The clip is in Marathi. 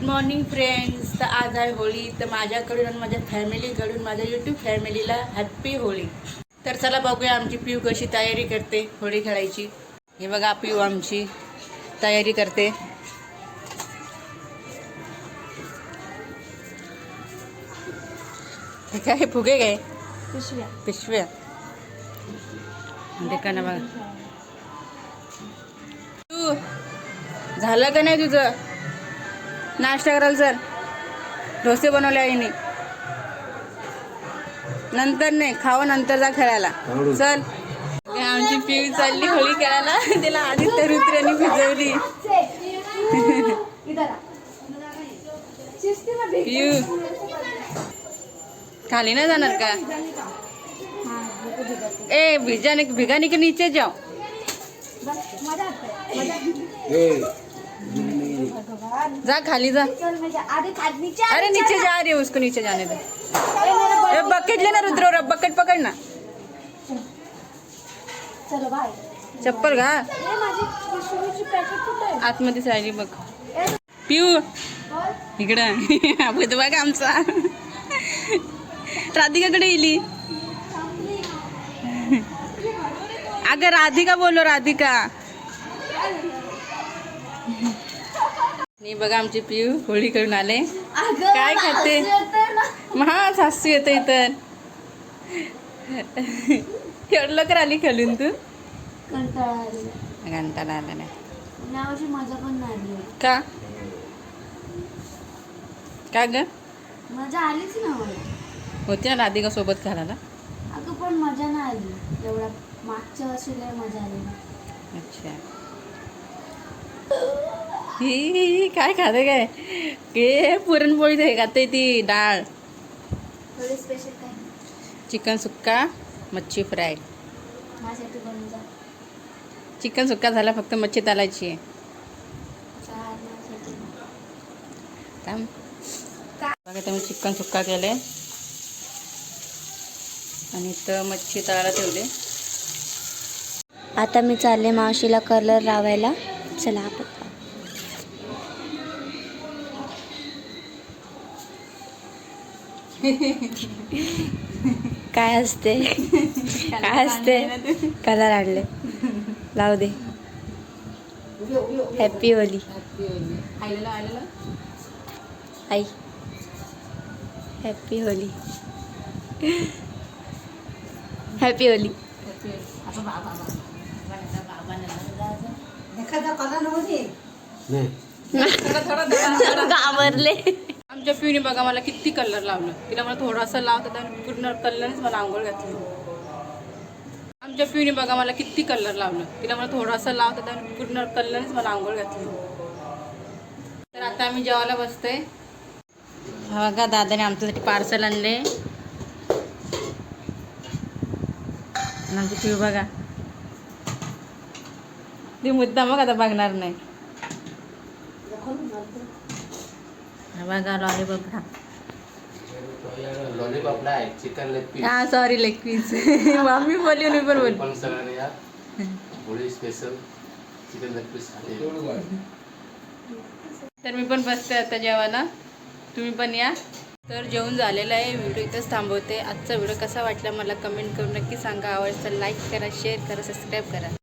गुड मॉर्निंग फ्रेंड्स तर आज आहे होळी. तर माझ्याकडून आणि माझ्या फॅमिलीकडून माझ्या यूट्यूब फॅमिलीला हॅप्पी होळी. तर चला बघूया आमची पिऊ कशी तयारी करते होळी खेळायची. हे बघा पिऊ आमची तयारी करते. हे काय फुगे काय? पिशव्या. पिशव्या. देखा ना बघा. तू झालं का नाही तुझं? नाश्ता करायला चल डोसे बनवले आईने. नंतर नाही खावं नंतर जा खेळायला. चल. आमची पिऊ चालली होळी खेळायला. तिला आदित्य रुद्राने भिजवली. पिऊ खाली नाही जाणार का? ए भिजाने भिगाने के नीचे जाओ जा खाली जा. अरे नीचे जा रही उसको नीचे जाने दे. ए बकेट लेना रुद्र और बकेट पकड़ ना. चलो चप्पल घा. आतमध्येच राहिली आतमध्ये बघ. पिऊ. इकडं. आपण बघ आमचा. राधिकाकडे येली अगं राधिका बोलो राधिका. नाही बघा आमची पिऊ होळी करून आले. काय खाते? महा सासू येतं इथं एवढं लवकर आली खेळून तू. घंटाला आला नाही मजा पण नाही आली. का? का ग? मजा आलीच ना होती ना राधिका सोबत खेळायला अगं पण मजा नाही आली. एवढ्या मागच्या वर्षी मजा आली. अच्छा. ही काय खाते काय? के पुरणपोळी ते खाते ती डाळ. थोडे स्पेशल काय चिकन सुक्का मच्छी फ्राय. चिकन सुक्का झाला फक्त मच्छी तालायची आहे. बघा तुम्ही चिकन सुक्का केले आणि तर मच्छी तळायला ठेवले. आता मी चालले मावशीला कलर लावायला. चला आपण काय असते? काय असते? कलर आणले लावू दे. हॅपी होली आलेलं आलेलं आई. हॅपी होली हॅपी होली आता बाबा घाबरले. आमच्या पिऊने बघा मला किती कलर लावलं. तिला मला थोडासा लावत तर पूर्ण कलरच मला आंघोळ घातली. आमच्या पिऊने बघा मला किती कलर लावलं. तिला मला थोडासा लावत तर पूर्ण कलरच मला आंघोळ घातली. तर आता आम्ही जेवायला बसतोय. बघा दादाने आमच्यासाठी पार्सल आणले. आमची पिऊ बघा. ती मुद्दा मग आता बघणार नाही. बघा. लॉलीपॉप लॉलीपॉप नाही चिकन लेग पीस हा सॉरी लेग पीस मम्मी बोलली मी पण बोल पण सगळ्यांनी या. Holi special chicken leg piece तर मी पण बसते आता जेवायला. तुम्ही पण या. तर जेवण झालेलं आहे व्हिडिओ इथंच थांबवते. आजचा व्हिडिओ कसा वाटला मला कमेंट करून नक्की सांगा. आवडतं लाईक करा शेअर करा सबस्क्राईब करा.